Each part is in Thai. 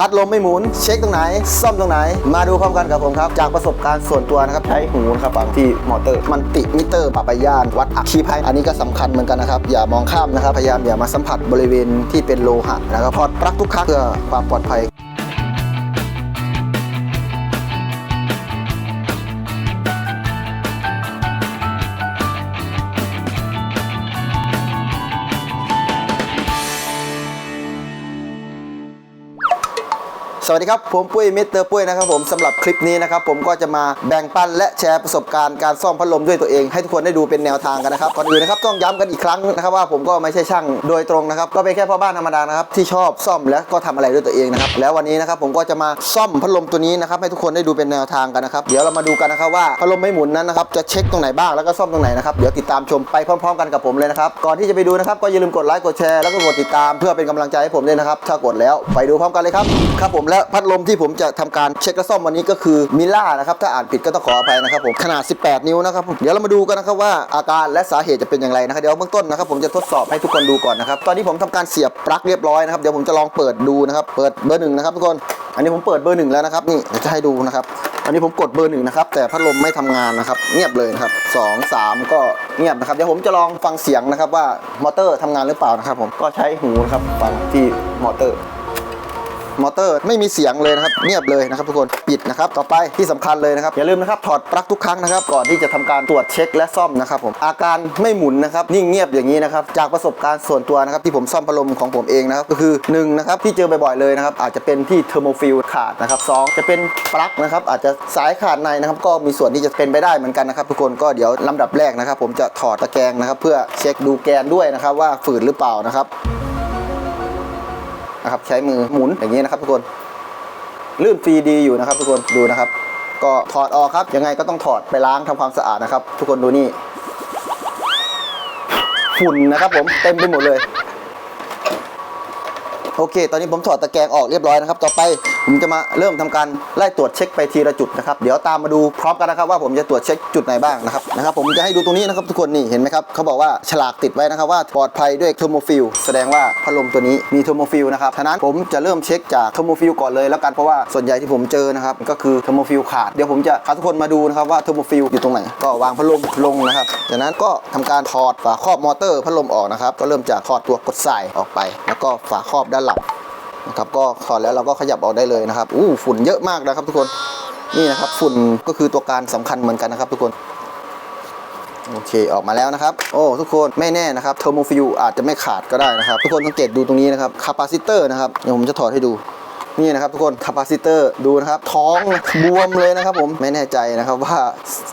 พัดลมไม่หมุน เช็คตรงไหน ซ่อมตรงไหน มาดูพร้อมกันกับผมครับ จากประสบการณ์ส่วนตัวนะครับใช้หูนะครับฟังที่มอเตอร์ มันติมิเตอร์ปรับไปย่าน วัดอัคคีภัยอันนี้ก็สำคัญเหมือนกันนะครับ อย่ามองข้ามนะครับ พยายามอย่ามาสัมผัสบริเวณที่เป็นโลหะนะครับพอดปลั๊กทุกครั้งเพื่อความปลอดภัย สวัสดีครับ ผมปุ้ยมิสเตอร์ปุ้ยนะครับผมสำหรับคลิปนี้นะครับผมก็จะมาแบ่งปันและแชร์ประสบการณ์การซ่อมพัดลมด้วยตัวเอง ให้ทุกคนได้ดูเป็นแนวทางกันนะครับก่อนอื่นนะครับต้องย้ำกันอีกครั้งนะครับว่าผมก็ไม่ใช่ช่างโดยตรงนะครับก็เป็นแค่พ่อบ้านธรรมดานะครับที่ชอบซ่อมและก็ทำอะไรด้วยตัวเองนะครับแล้ววันนี้นะครับผมก็จะมาซ่อมพัดลมตัวนี้นะครับให้ทุกคนได้ดูเป็นแนวทางกันนะครับเดี๋ยวเรามาดูกันนะครับว่าพัดลมไม่หมุนนั้นนะครับจะเช็คตรงไหนบ้างแล้วก็ซ่อมตรงไหนนะครับเดี๋ยวติดตามชมไปพร้อม ๆ กันกับผมเลยนะครับก่อนที่จะไปดูนะครับก็อย่าลืมกดไลค์กดแชร์แล้วก็กดติดตามเพื่อเป็นกำลังใจให้ผมด้วยนะครับถ้ากดแล้วไปดูพร้อมกันเลยครับครับผมและพัดลมที่ผมจะทำการเช็คและซ่อมวันนี้ก็คือมิล่านะครับถ้าอ่านผิดก็ต้องขออภัยนะครับผมขนาด 18 นิ้วนะครับเดี๋ยวเรามาดูกันนะครับว่าอาการและสาเหตุจะเป็นอย่างไรนะครับเดี๋ยวเบื้องต้นนะครับผมจะทดสอบให้ทุกคนดูก่อนนะครับตอนนี้ผมทำการเสียบปลั๊กเรียบร้อยนะครับเดี๋ยวผมจะลองเปิดดูนะครับเปิดเบอร์หนึ่งนะครับทุกคนอันนี้ผมเปิดเบอร์หนึ่งแล้วนะครับนี่เดี๋ยวจะให้ดูนะครับอันนี้ผมกดเบอร์หนึ่งนะครับแต่พัดลมไม่ทำงานนะครับเงียบเลยนะครับสองสามก็เงียบนะครับเดี๋ยวผมจะลองฟังเสียงนะครับว่ามอเตอร์ทำงานหรือเปล่านะครับผมก็ใช้หูนะครับฟังที่มอเตอร์ มอเตอร์ไม่มีเสียงเลยนะครับเงียบเลยนะครับทุกคนปิดนะครับต่อไปที่สำคัญเลยนะครับอย่าลืมนะครับถอดปลั๊กทุกครั้งนะครับก่อนที่จะทำการตรวจเช็คและซ่อมนะครับผมอาการไม่หมุนนะครับนิ่งเงียบอย่างนี้นะครับจากประสบการณ์ส่วนตัวนะครับที่ผมซ่อมพัดลมของผมเองนะครับก็คือ1นงนะครับที่เจอบ่อยๆเลยนะครับอาจจะเป็นที่เทอร์โมฟิลขาดนะครับสองจะเป็นปลั๊กนะครับอาจจะสายขาดในนะครับก็มีส่วนที่จะเป็นไปได้เหมือนกันนะครับทุกคนก็เดี๋ยวลำดับแรกนะครับ ผมจะถอดตะแกรงนะครับเพื่อเช็คดูแกนด้วยนะครับว่าฝืดหรือเปล่านะครับ นะครับใช้มือหมุนอย่างนี้นะครับทุกคนลื่นฟรีดีอยู่นะครับ ทุกคนดูนะครับ ก็ถอดออกครับยังไงก็ต้องถอดไปล้างทำความสะอาดนะครับ ทุกคนดูนี่ฝุ่นนะครับ ผมเต็มไปหมดเลย โอเค ตอนนี้ผมถอดตะแกรงออกเรียบร้อยนะครับ ต่อไป ผมจะมาเริ่มทำการไล่ตรวจเช็คไปทีละจุดนะครับ เดี๋ยวตามมาดูพร้อมกันนะครับว่าผมจะตรวจเช็คจุดไหนบ้างนะครับนะครับ ผมจะให้ดูตรงนี้นะครับทุกคนนี่เห็นไหมครับเขาบอกว่าฉลากติดไว้นะครับว่าปลอดภัยด้วยเทอร์โมฟิลแสดงว่าพัดลมตัวนี้มีเทอร์โมฟิลนะครับฉะนั้นผมจะเริ่มเช็คจากเทอร์โมฟิลก่อนเลยแล้วกันเพราะว่าส่วนใหญ่ที่ผมเจอนะครับก็คือเทอร์โมฟิลขาดเดี๋ยวผมจะพาทุกคนมาดูนะครับว่าเทอร์โมฟิลอยู่ตรงไหนก็วางพัดลมลงนะครับจากนั้นก็ทำการถอดฝาครอบมอเตอร์พัดลมออกนะครับก็เริ่มจากถอดตัวกดสายออกไป แล้วก็ฝาครอบด้านหลัง นะครับก็ถอดแล้วเราก็ขยับออกได้เลยนะครับอู้ฝุ่นเยอะมากนะครับทุกคนนี่นะครับฝุ่นก็คือตัวการสำคัญเหมือนกันนะครับ ทุกคนโอเคออกมาแล้วนะครับ โอ้ทุกคนไม่แน่นะครับเทอร์โมฟิวอาจจะไม่ขาดก็ได้นะครับ ทุกคนสังเกตดูตรงนี้นะครับคาปาซิเตอร์นะครับเดี๋ยวผมจะถอดให้ดู นี่นะครับทุกคนคาปาซิเตอร์ดูนะครับ ท้องบวมเลยนะครับผมไม่แน่ใจนะครับว่า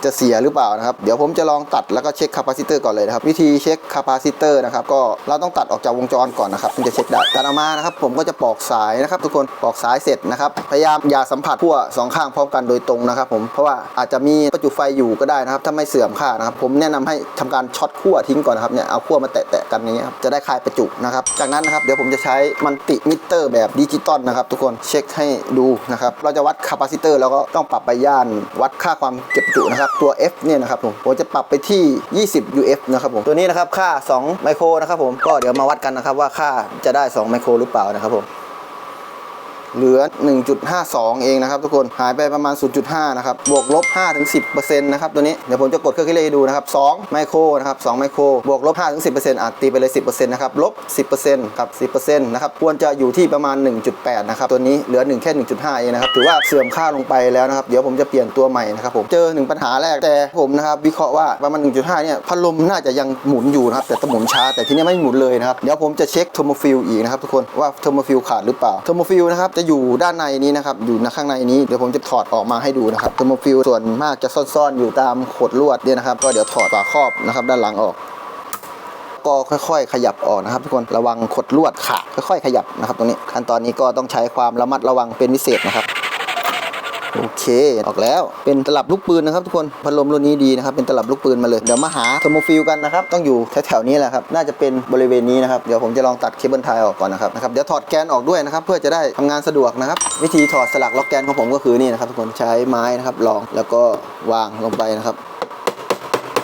จะเสียหรือเปล่านะครับ เดี๋ยวผมจะลองตัดแล้วก็เช็คคาปาซิเตอร์ก่อนเลยนะครับวิธีเช็คคาปาซิเตอร์นะครับก็เราต้องตัดออกจากวงจรก่อนนะครับถึงจะเช็คได้ตัดออกมานะครับผมก็จะปอกสายนะครับ ทุกคนปอกสายเสร็จนะครับพยายามอย่าสัมผัสขั้วสองข้างพร้อมกันโดยตรงนะครับผมเพราะว่าอาจจะมีประจุไฟอยู่ก็ได้นะครับถ้าไม่เสื่อมค่านะครับผมแนะนำให้ทำการช็อตขั้วทิ้งก่อนนะครับเนี่ยเอาขั้วมาแตะๆกันอย่างเงี้ยครับจะได้คลายประจุนะครับจากนั้นนะครับเดี๋ยวผมจะใช้มันติมิเตอร์แบบดิจิตอลนะครับทุกคนเช็คให้ดูนะครับเราจะวัดคาปาซิเตอร์แล้วก็ต้องปรับไปย่านวัดค่าความเก็บจุนะครับตัว F เนี่ยนะครับผมผมจะปรับไปที่ 20 UF นะครับผมตัวนี้นะครับค่า 2 ไมโครนะครับผมก็เดี๋ยวมาวัดกันนะครับว่าค่าจะได้ 2 ไมโครหรือเปล่านะครับผม เหลือ 1.52 เองนะครับทุกคนหายไปประมาณ 0.5 นะครับ บวกลบ 5-10%นะครับตัวนี้เดี๋ยวผมจะกดเครื่องคิดเลขดูนะครับ2ไมโครนะครับ2ไมโครบวกลบ5-10%อาจตีไปเลย 10%นะครับลบ 10%ครับ 10%นะครับควรจะอยู่ที่ประมาณ 1.8 นะครับตัวนี้เหลือ 1 แค่ 1.5 เองนะครับถือว่าเสื่อมค่าลงไปแล้วนะครับเดี๋ยวผมจะเปลี่ยนตัวใหม่นะครับผมเจอหนึ่งปัญหาแรกแต่ผมนะครับวิเคราะห์ว่าประมาณ 1.5 เนี่ยพัดลมน่าจะยังหมุนอยู่นะครับแต่ต้องหมุนช้าแต่ทีนี้ไม่หมุนเลยนะครับเดี๋ยวผมจะเช็คเทอร์โมฟิลอีกนะครับทุกคนว่าเทอร์โมฟิลขาดหรือเปล่าเทอร์โมฟิลนะครับจะอยู่ด้านในนี้นะครับ อยู่ในข้างในนี้ เดี๋ยวผมจะถอดออกมาให้ดูนะครับเทอร์โมฟิลส่วนมากจะซ่อนๆ อยู่ตามขดลวดเนี่ยนะครับ ก็เดี๋ยวถอดฝาครอบนะครับด้านหลังออกก็ค่อย ๆ ขยับออกนะครับทุกคนระวังขดลวดขาดค่อย ๆ ขยับนะครับตรงนี้ขั้นตอนนี้ก็ต้องใช้ความระมัดระวังเป็นพิเศษนะครับ โอเคออกแล้วเป็นตลับลูกปืนนะครับทุกคนพัดลมรุ่นนี้ดีนะครับเป็นตลับลูกปืนมาเลยเดี๋ยวมาหาเทอร์โมฟิลกันนะครับต้องอยู่แถวๆนี้แหละครับน่าจะเป็นบริเวณนี้นะครับเดี๋ยวผมจะลองตัดเคเบิลไทยออกก่อนนะครับนะครับเดี๋ยวถอดแกนออกด้วยนะครับเพื่อจะได้ทำงานสะดวกนะครับวิธีถอดสลักล็อกแกนของผมก็คือนี่นะครับทุกคนใช้ไม้นะครับรองแล้วก็วางลงไปนะครับ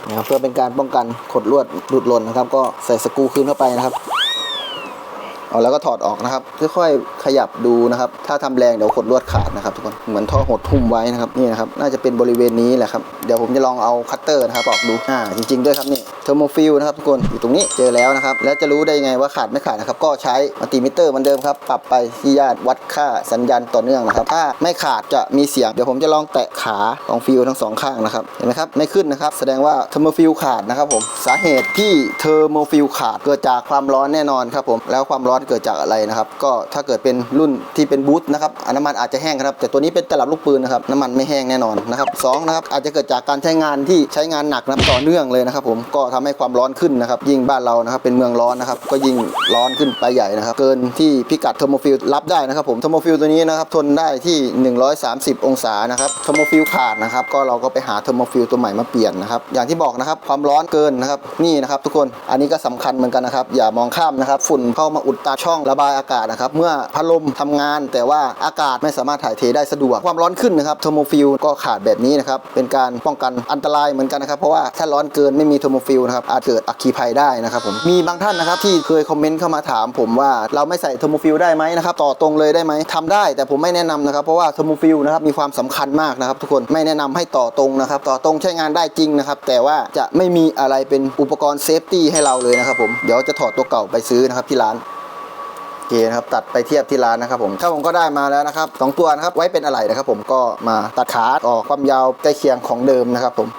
นะครับเพื่อเป็นการป้องกันขดลวดหลุดหล่นนะครับ ก็ใส่สกรูคืนเข้าไปนะครับ เอาแล้วก็ถอดออกนะครับ ค่อยๆขยับดูนะครับ ถ้าทำแรงเดี๋ยวขดลวดขาดนะครับทุกคนเหมือนท่อหดทุ่มไว้นะครับนี่นะครับน่าจะเป็นบริเวณนี้แหละครับเดี๋ยวผมจะลองเอาคัตเตอร์นะครับออกดูอ่าจริง ๆด้วยครับนี่เทอร์โมฟิลนะครับทุกคนอยู่ตรงนี้เจอแล้วนะครับแล้วจะรู้ได้ยังไงว่าขาดไม่ขาดนะครับก็ใช้มัลติมิเตอร์เหมือนเดิมครับปรับไปที่ญาติวัดค่าสัญญาณต่อเนื่องนะครับ ถ้าไม่ขาดจะมีเสียงเดี๋ยวผมจะลองแตะขาของฟิลทั้งสองข้างนะครับเห็นไหมครับไม่ขึ้นนะครับแสดงว่าเทอร์โมฟิลขาดนะครับผมสาเหตุที่เทอร์โมฟิลขาดเกิดจากความร้อนแน่นอนครับผมแล้วความร้อนเกิดจากอะไรนะครับ ก็ถ้าเกิดเป็นรุ่นที่เป็นบูทนะครับน้ำมันอาจจะแห้งครับ แต่ตัวนี้เป็นตลับลูกปืนนะครับน้ำมันไม่แห้งแน่นอนนะครับสองนะครับอาจจะเกิดจากการใช้งานที่ใช้งานหนักนะครับต่อเนื่องเลยนะครับ ผมก็ทำให้ความร้อนขึ้นนะครับ ยิ่งบ้านเรานะครับเป็นเมืองร้อนนะครับ ก็ยิ่งร้อนขึ้นไปใหญ่นะครับ เกินที่พิกัดเทอร์โมฟิลรับได้นะครับ ผมเทอร์โมฟิลตัวนี้นะครับทนได้ที่ 130 องศานะครับเทอร์โมฟิลขาดนะครับ ก็เราก็ไปหาเทอร์โมฟิลตัวใหม่มาเปลี่ยนนะครับ อย่างที่บอกนะครับ ความร้อนเกินนะครับ นี่นะครับ ทุกคนอันนี้ก็สำคัญเหมือนกันนะครับ อย่ามองข้ามนะครับ ฝุ่นเข้ามาอุดตาช่องระบายอากาศนะครับ เมื่อพัดลมทำงาน แต่ว่าอากาศไม่สามารถถ่ายเทได้สะดวก ความร้อนขึ้นนะครับเทอร์โมฟิลก็ขาดแบบนี้นะครับ เป็นการป้องกันอันตรายเหมือนกันนะครับ เพราะว่าถ้าร้อนเกินไม่มีเทอร์โมฟิลนะครับ อาจเกิดอัคคีภัยได้นะครับผม มีบางท่านนะครับที่เคยคอมเมนต์เข้ามาถามผมว่าเราไม่ใส่เทอร์โมฟิลได้ไหมนะครับ ต่อตรงเลยได้ไหมทำได้ แต่ผมไม่แนะนำนะครับ เพราะว่าเทอร์โมฟิลนะครับมีความสำคัญมากนะครับ ทุกคน ไม่แนะนำให้ต่อตรงนะครับ ต่อตรงใช้งานได้จริงนะครับ แต่ว่าจะไม่มีอะไรเป็นอุปกรณ์เซฟตี้ให้เราเลยนะครับผม เดี๋ยวจะถอดตัวเก่าไปซื้อนะครับที่ร้าน เคนะครับตัดไปเทียบที่ร้านนะครับผมถ้าผมก็ได้มาแล้วนะครับสองตัวนะครับไว้เป็นอะไรนะครับ ผมก็มาตัดขาออกความยาวใกล้เคียงของเดิมนะครับผม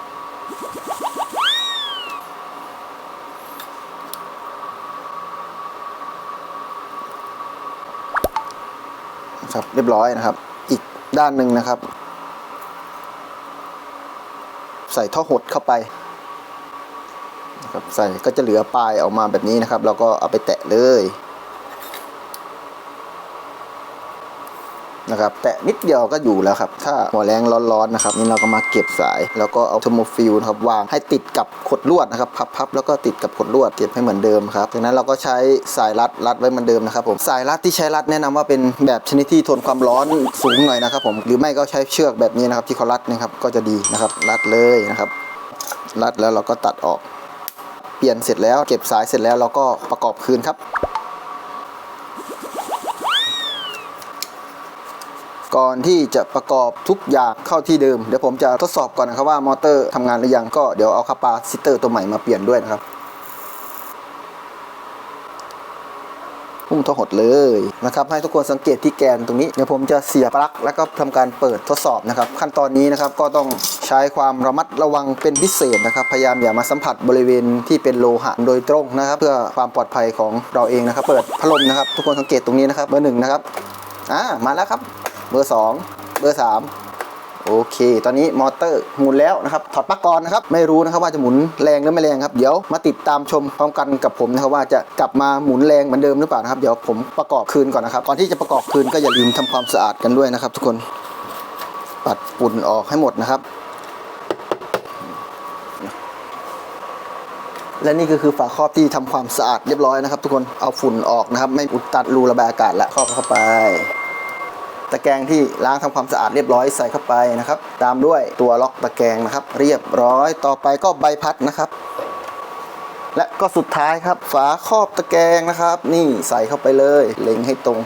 ครับเรียบร้อยนะครับ อีกด้านหนึ่งนะครับ ใส่ท่อหดเข้าไปนะครับใส่ก็จะเหลือปลายออกมาแบบนี้นะครับ เราก็เอาไปแตะเลย นะครับ แตะนิดเดียวก็อยู่แล้วครับ ถ้าหัวแรงร้อนๆนะครับนี่เราก็มาเก็บสาย แล้วก็เอาเทอร์โมฟิลนะครับวางให้ติดกับขดลวดนะครับพับๆแล้วก็ติดกับขดลวดเก็บให้เหมือนเดิมครับจากนั้นเราก็ใช้สายรัดรัดไว้เหมือนเดิมนะครับผมสายรัดที่ใช้รัดแนะนำว่าเป็นแบบชนิดที่ทนความร้อนสูงหน่อยนะครับ ผมหรือไม่ก็ใช้เชือกแบบนี้นะครับ ที่เขารัดนะครับก็จะดีนะครับรัดเลยนะครับ รัดแล้วเราก็ตัดออก เปลี่ยนเสร็จแล้วเก็บสายเสร็จแล้วเราก็ประกอบคืนครับ ก่อนที่จะประกอบทุกอย่างเข้าที่เดิม เดี๋ยวผมจะทดสอบก่อนนะครับว่ามอเตอร์ทำงานหรือยังก็เดี๋ยวเอาคาปาซิเตอร์ตัวใหม่มาเปลี่ยนด้วยนะครับพุ่งทอหดเลยนะครับให้ทุกคนสังเกตที่แกนตรงนี้เดี๋ยวผมจะเสียบปลั๊กแล้วก็ทำการเปิดทดสอบนะครับ ขั้นตอนนี้นะครับก็ต้องใช้ความระมัดระวังเป็นพิเศษนะครับ พยายามอย่ามาสัมผัสบริเวณที่เป็นโลหะโดยตรงนะครับ เพื่อความปลอดภัยของเราเองนะครับ เปิดพัดลมนะครับ ทุกคนสังเกตตรงนี้นะครับเบอร์หนึ่งนะครับอ่ามาแล้วครับ เบอร์ 2 เบอร์ 3 โอเค ตอนนี้มอเตอร์หมุนแล้วนะครับ ถอดปลั๊กก่อนนะครับ ไม่รู้นะครับว่าจะหมุนแรงหรือไม่แรงครับ เดี๋ยวมาติดตามชมพร้อมกันกับผมนะครับว่าจะกลับมาหมุนแรงเหมือนเดิมหรือเปล่านะครับ เดี๋ยวผมประกอบคืนก่อนนะครับ ก่อนที่จะประกอบคืนก็อย่าลืมทำความสะอาดกันด้วยนะครับ ทุกคน ปัดฝุ่นออกให้หมดนะครับ และนี่ก็คือฝาครอบที่ทำความสะอาดเรียบร้อยนะครับ ทุกคน เอาฝุ่นออกนะครับ ไม่อุดตัดรูระบายอากาศและครอบเข้าไป ตะแกรงที่ล้างทำความสะอาดเรียบร้อยใส่เข้าไปนะครับ ตามด้วยตัวล็อกตะแกรงนะครับ เรียบร้อยต่อไปก็ใบพัดนะครับ และก็สุดท้ายครับ ฝาครอบตะแกรงนะครับ นี่ใส่เข้าไปเลยเล็งให้ตรง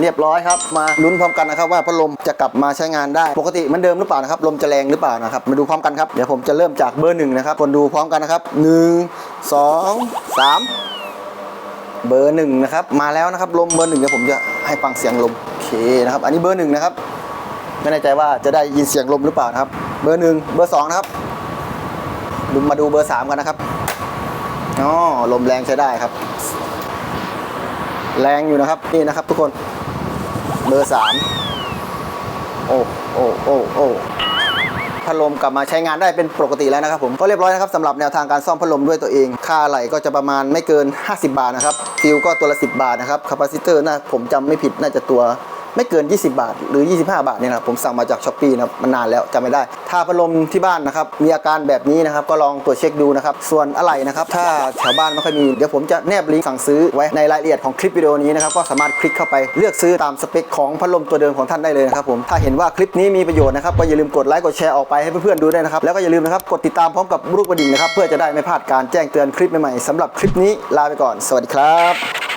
เรียบร้อยครับ มาลุ้นพร้อมกันนะครับว่าพัดลมจะกลับมาใช้งานได้ ปกติเหมันเดิมหรือเปล่านะครับลมจะแรงหรือเปล่านะครับมาดูพร้อมกันครับเดี๋ยวผมจะเริ่มจากเบอร์หนึ่งนะครับคนดูพร้อมกันนะครับหนึ่งสองสาม เบอร์หนึ่งนะครับมาแล้วนะครับลมเบอร์หนึ่งเดี๋ยวผมจะให้ฟังเสียงลมโอเคนะครับ อันนี้เบอร์หนึ่งนะครับไม่แน่ใจว่าจะได้ยินเสียงลมหรือเปล่านะครับ เบอร์หนึ่งเบอร์สองนะครับดูมาดูเบอร์สามกันนะครับอ๋อลมแรงใช้ได้ครับ แรงอยู่นะครับนี่นะครับทุกคนเบอร์สามโอ้โอ้โอ้โอ้ พัดลมกลับมาใช้งานได้เป็นปกติแล้วนะครับผมก็เรียบร้อยนะครับสำหรับแนวทางการซ่อมพัดลมด้วยตัวเอง ค่าอะไหลก็จะประมาณไม่เกิน 50 บาทนะครับฟิลก็ตัวละ 10 บาทนะครับคาปาซิเตอร์น่าผมจำไม่ผิดน่าจะตัว ไม่เกิน 20 บาท หรือ 25 บาทเนี่ยนะผมสั่งมาจากช้อปปี้นะมันนานแล้วจำไม่ได้ถ้าพัดลมที่บ้านนะครับมีอาการแบบนี้นะครับก็ลองตรวจเช็คดูนะครับส่วนอะไหล่นะครับถ้าแถวบ้านไม่ค่อยมีเดี๋ยวผมจะแนบลิงก์สั่งซื้อไว้ในรายละเอียดของคลิปวิดีโอนี้นะครับก็สามารถคลิกเข้าไปเลือกซื้อตามสเปคของพัดลมตัวเดิมของท่านได้เลยนะครับผมถ้าเห็นว่าคลิปนี้มีประโยชน์นะครับก็อย่าลืมกดไลค์กดแชร์ออกไปให้เพื่อนๆดูด้วยนะครับแล้วก็อย่าลืมนะครับกดติดตามพร้อมกับรูปกระดิ่งนะครับเพื่อจะได้ไม่พลาดการแจ้งเตือนคลิปใหม่ๆสำหรับคลิปนี้ลาไปก่อน สวัสดีครับ